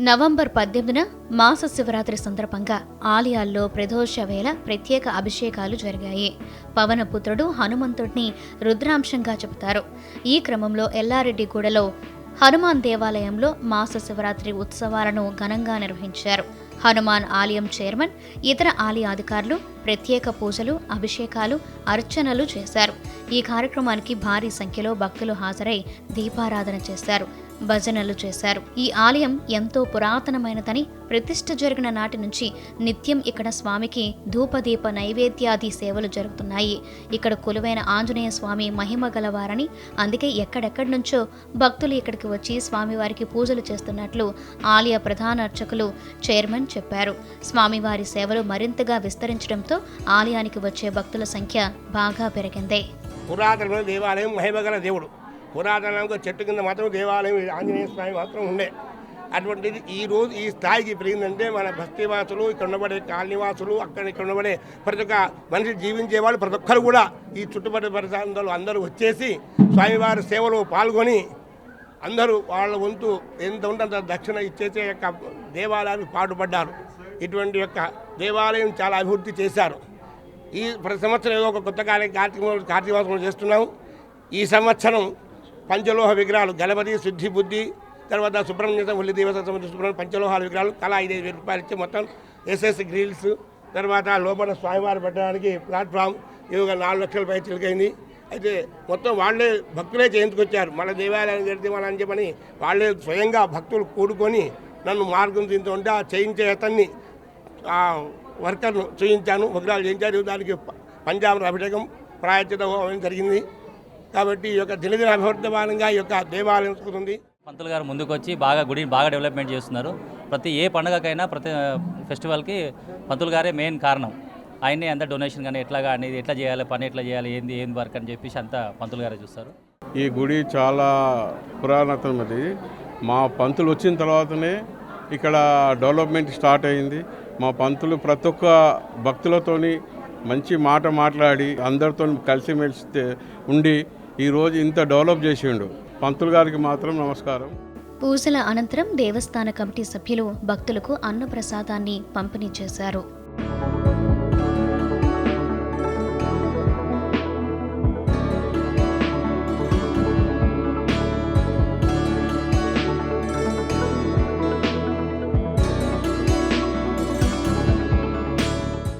November పద్దెనిమిదిన మాస శివరాత్రి సందర్భంగా ఆలయాల్లో ప్రదోష వేళ ప్రత్యేక అభిషేకాలు జరిగాయి. పవనపుత్రుడు హనుమంతుడిని రుద్రాంశంగా చెబుతారు. ఈ క్రమంలో ఎల్లారెడ్డిగూడలో హనుమాన్ దేవాలయంలో మాస శివరాత్రి ఉత్సవాలను ఘనంగా నిర్వహించారు. హనుమాన్ ఆలయం చైర్మన్ ఇతర ఆలయ అధికారులు ప్రత్యేక పూజలు అభిషేకాలు అర్చనలు చేశారు. ఈ కార్యక్రమానికి భారీ సంఖ్యలో భక్తులు హాజరై దీపారాధన చేశారు భజనలు చేశారు. ఈ ఆలయం ఎంతో పురాతనమైనదని ప్రతిష్ఠ జరిగిన నాటి నుంచి నిత్యం ఇక్కడ స్వామికి ధూపదీప నైవేద్యాది సేవలు జరుగుతున్నాయి. ఇక్కడ కొలువైన ఆంజనేయ స్వామి మహిమ గలవారని అందుకే ఎక్కడెక్కడి నుంచో భక్తులు ఇక్కడికి వచ్చి స్వామివారికి పూజలు చేస్తున్నట్లు ఆలయ ప్రధాన అర్చకులు చైర్మన్ చెప్పారు. స్వామివారి సేవలు మరింతగా విస్తరించడంతో ఆలయానికి వచ్చే భక్తుల సంఖ్య బాగా పెరిగింది. పురాతనమైన దేవాలయం మహిమగల దేవుడు. పురాతనంగా చెట్టు కింద మాత్రం దేవాలయం ఆంజనేయ స్వామి మాత్రం ఉండే. అటువంటిది ఈ రోజు ఈ స్థాయికి పెరిగిందంటే మన భక్తివాసులు ఇక్కడ ఉండబడే కాలనీవాసులు అక్కడ ఇక్కడ ఉండబడే ప్రతి ఒక్క మనిషి జీవించే వాళ్ళు ప్రతి ఒక్కరు కూడా ఈ చుట్టుపక్కల పరిసరాలు అందరూ వచ్చేసి స్వామివారి సేవలో పాల్గొని అందరూ వాళ్ళ వంతు ఎంత ఉంటే అంత దక్షిణ ఇచ్చేసే యొక్క దేవాలయానికి పాటుపడ్డారు. ఇటువంటి యొక్క దేవాలయం చాలా అభివృద్ధి చేశారు. ఈ ప్రతి సంవత్సరం ఏదో ఒక కొత్త కార్య కార్తీక కార్తీక చేస్తున్నాము ఈ సంవత్సరం పంచలోహ విగ్రహాలు గణపతి శుద్ధి బుద్ధి తర్వాత సుబ్రహ్మణ్యం ఉల్లి దేవత సంబంధించిన పంచలోహాల విగ్రహాలు తలా ఐదు వేల రూపాయలు ఇచ్చి మొత్తం ఎస్ఎస్ గ్రిల్స్ తర్వాత లోపల స్వామివారి పెట్టడానికి ప్లాట్ఫామ్ ఇది ఒక నాలుగు లక్షల పై చిలికైంది. అయితే మొత్తం వాళ్ళే భక్తులే చేయించుకొచ్చారు. మన దేవాలయం కడితే మన అని చెప్పని వాళ్ళే స్వయంగా భక్తులు కూడుకొని నన్ను మార్గం తింటూ ఉంటే ఆ చేయించే అతన్ని ఆ వర్కర్ను చూయించాను విగ్రహాలు చేయించారు దానికి ప- పంచామృత అభిషేకం ప్రాయచిత హోమం జరిగింది. కాబట్టి ఈ యొక్క దినదిన అభివర్ధమానంగా ఈ యొక్క దేవాలయం ఉంటుంది పంతులు గారు ముందుకు వచ్చి బాగా గుడిని బాగా డెవలప్మెంట్ చేస్తున్నారు. ప్రతి ఏ పండుగకైనా ప్రతి ఫెస్టివల్కి పంతులు గారే మెయిన్ కారణం. ఆయనే అంత డొనేషన్ కానీ ఎట్లా కానీ ఎట్లా చేయాలి పని ఎట్లా చేయాలి ఏంది ఏంది వర్క్ అని చెప్పేసి అంతా పంతులు గారే చూస్తారు. ఈ గుడి చాలా పురాతనమైనది. మా పంతులు వచ్చిన తర్వాతనే ఇక్కడ డెవలప్మెంట్ స్టార్ట్ అయింది. మా పంతులు ప్రతి ఒక్క భక్తులతోని మంచి మాట మాట్లాడి అందరితో కలిసిమెలిసి ఉండి ఈరోజు ఇంత డెవలప్ చేసిండు. పంతులు గారికి మాత్రం నమస్కారం. పూజల అనంతరం దేవస్థాన కమిటీ సభ్యులు భక్తులకు అన్నప్రసాదాన్ని పంపిణీ చేశారు.